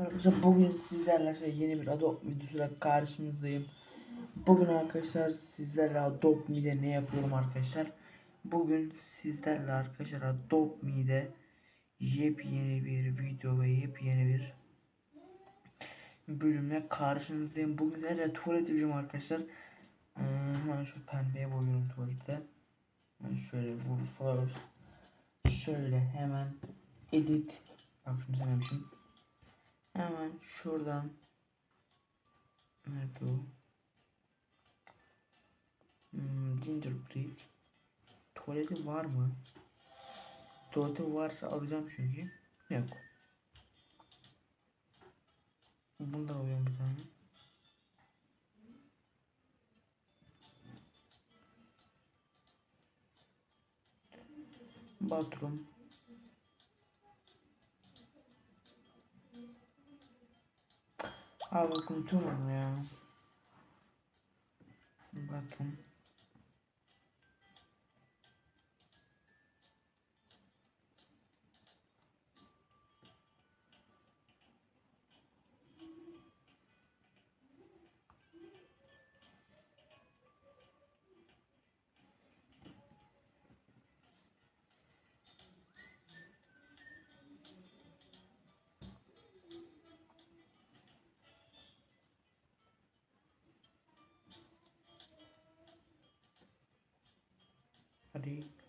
Arkadaşlar bugün sizlerle şey yeni bir Adobe videosuyla karşınızdayım. Bugün arkadaşlar sizlerle Adobe Me'de ne yapıyorum arkadaşlar? Bugün sizlerle arkadaşlar Adobe Me'de yepyeni bir video ve yepyeni bir bölümle karşınızdayım. Bugün sizlerle tuvalet yapacağım arkadaşlar. Ee, hemen şu pembeye boyuyorum tuvalette. Ben şöyle vur. Şöyle hemen edit. Bak şunu söylemişim. Hemen şuradan Nerede o? Hmm, gingerbread Tuvaleti var mı? Tuvaleti varsa alacağım çünkü. Yok. Bundan alıyorum bir tane. Bathroom. Abi bak unutuyorum ya. Bathroom. ठीक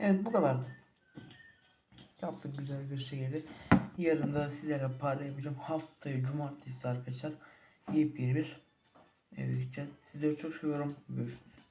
Evet bu kadardı. Yaptık güzel bir şeydi. Yarın da sizlere para yapacağım. Haftaya cumartesi arkadaşlar yepyeni bir eve gideceğiz. Sizleri çok seviyorum. Görüşürüz.